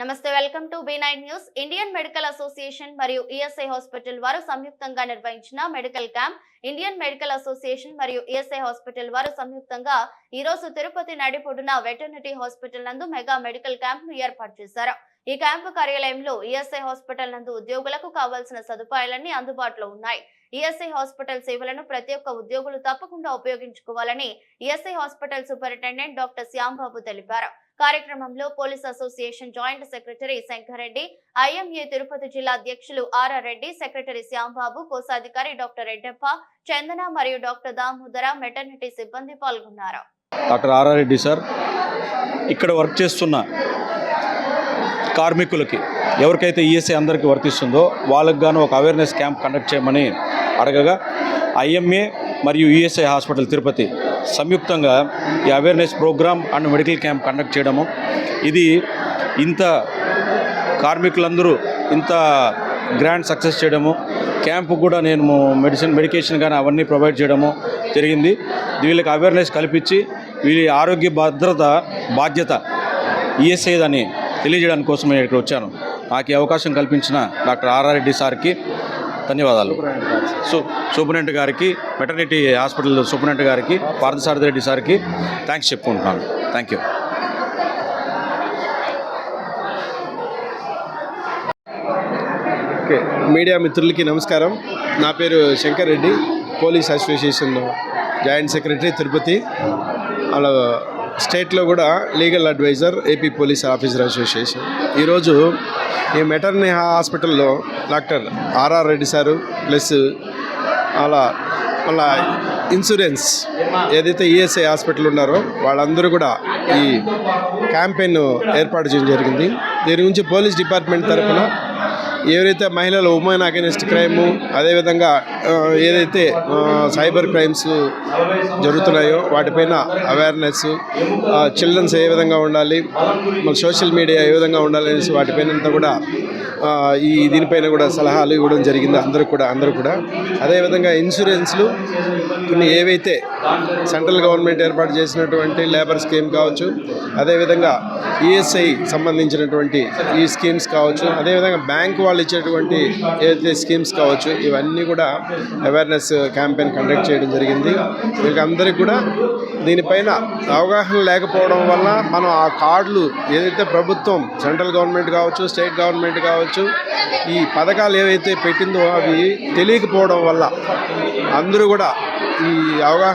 నమస్తే welcome to B nine news. Indian medical association మరియు ESI hospital వారు సంయుక్తంగా నిర్వహించిన medical camp. Indian medical association మరియు ఈఎస్ఐ హాస్పిటల్ వారు సంయుక్తంగా ఈ రోజు తిరుపతి నడిపొడున వెటర్నిటీ హాస్పిటల్ నందు మెగా మెడికల్ క్యాంప్ను ఏర్పాటు చేశారు. ఈ క్యాంపు కార్యాలయంలో ఈఎస్ఐ హాస్పిటల్ నందు ఉద్యోగులకు కావాల్సిన సదుపాయాలన్నీ అందుబాటులో ఉన్నాయి. ఈఎస్ఐ హాస్పిటల్ సేవలను ప్రతి ఒక్క ఉద్యోగులు తప్పకుండా ఉపయోగించుకోవాలని ESI hospital superintendent doctor Shyam Babu తెలిపారు. కార్యక్రమంలో police association joint secretary Shankar Reddy IMA Tirupati జిల్లా అధ్యక్షులు ఆర్ఆర్ రెడ్డి సెక్రటరీ శ్యాంబాబు కోశాధికారి డాక్టర్ రెడ్డప్ప చందన మరియు డాక్టర్ దామోదర మెటర్నిటీ సిబ్బంది పాల్గొన్నారు. Doctor R R Reddy sir ఇక్కడ వర్క్ చేస్తున్న కార్మికులకి ఎవరికైతే ఈఎస్ఐ అందరికీ వర్తిస్తుందో వాళ్ళకి గాను ఒక అవేర్నెస్ క్యాంప్ కండక్ట్ చేయమని అడగగా ఐఎంఏ మరియు ఈఎస్ఐ హాస్పిటల్ తిరుపతి సంయుక్తంగా ఈ awareness programme and medical camp conduct చేయడము. ఇది ఇంత కార్మికులందరూ ఇంత గ్రాండ్ సక్సెస్ చేయడము. క్యాంపు కూడా నేను మెడిసిన్ మెడికేషన్ కానీ అవన్నీ ప్రొవైడ్ చేయడము జరిగింది. వీళ్ళకి అవేర్నెస్ కల్పించి వీళ్ళ ఆరోగ్య భద్రత బాధ్యత ఈఎస్ఐదని తెలియజేయడానికి కోసం నేను ఇక్కడ వచ్చాను. నాకు ఈ అవకాశం కల్పించిన డాక్టర్ ఆర్ఆర్ రెడ్డి సార్కి ధన్యవాదాలు. సు సూపరింటెండెంట్ గారికి వెటర్నిటీ హాస్పిటల్ సూపరింటెండెంట్ గారికి పార్థసారథి రెడ్డి సార్కి థ్యాంక్స్ చెప్పుకుంటున్నాను. Thank you. ఓకే మీడియా మిత్రులకి నమస్కారం. నా పేరు Shankar Reddy police association joint secretary Tirupati అలా స్టేట్లో కూడా legal adviser AP police officer association. ఈరోజు ఈ మెటర్నీ హాస్పిటల్లో doctor R R Reddy sir plus అలా మళ్ళా ఇన్సూరెన్స్ ఏదైతే ఈఎస్ఐ హాస్పిటల్ ఉన్నారో వాళ్ళందరూ కూడా ఈ క్యాంపెయిన్ ఏర్పాటు చేయడం జరిగింది. దీని గురించి పోలీస్ డిపార్ట్మెంట్ తరఫున ఎవరైతే మహిళల ఉమెన్ అగెనిస్ట్ క్రైము అదేవిధంగా ఏదైతే సైబర్ క్రైమ్స్ జరుగుతున్నాయో వాటిపైన అవేర్నెస్ చిల్డ్రన్స్ ఏ విధంగా ఉండాలి మన సోషల్ మీడియా ఏ విధంగా ఉండాలి అనేసి వాటిపైన అంతా కూడా ఈ దీనిపైన కూడా సలహాలు ఇవ్వడం జరిగింది అందరూ కూడా అందరూ కూడా. అదేవిధంగా ఇన్సూరెన్స్లు కొన్ని ఏవైతే సెంట్రల్ గవర్నమెంట్ ఏర్పాటు చేసినటువంటి లేబర్ స్కీమ్ కావచ్చు అదేవిధంగా ఈఎస్ఐ సంబంధించినటువంటి ఈ స్కీమ్స్ కావచ్చు అదేవిధంగా బ్యాంక్ వాళ్ళు ఇచ్చేటువంటి ఏదైతే స్కీమ్స్ కావచ్చు ఇవన్నీ కూడా అవేర్నెస్ క్యాంపెయిన్ కండక్ట్ చేయడం జరిగింది. వీళ్ళకందరికీ కూడా దీనిపైన అవగాహన లేకపోవడం వల్ల మనం ఆ కార్డులు ఏదైతే ప్రభుత్వం సెంట్రల్ గవర్నమెంట్ కావచ్చు స్టేట్ గవర్నమెంట్ కావచ్చు ఈ పథకాలు ఏవైతే పెట్టిందో అవి తెలియకపోవడం వల్ల అందరూ కూడా ఈ అవగాహన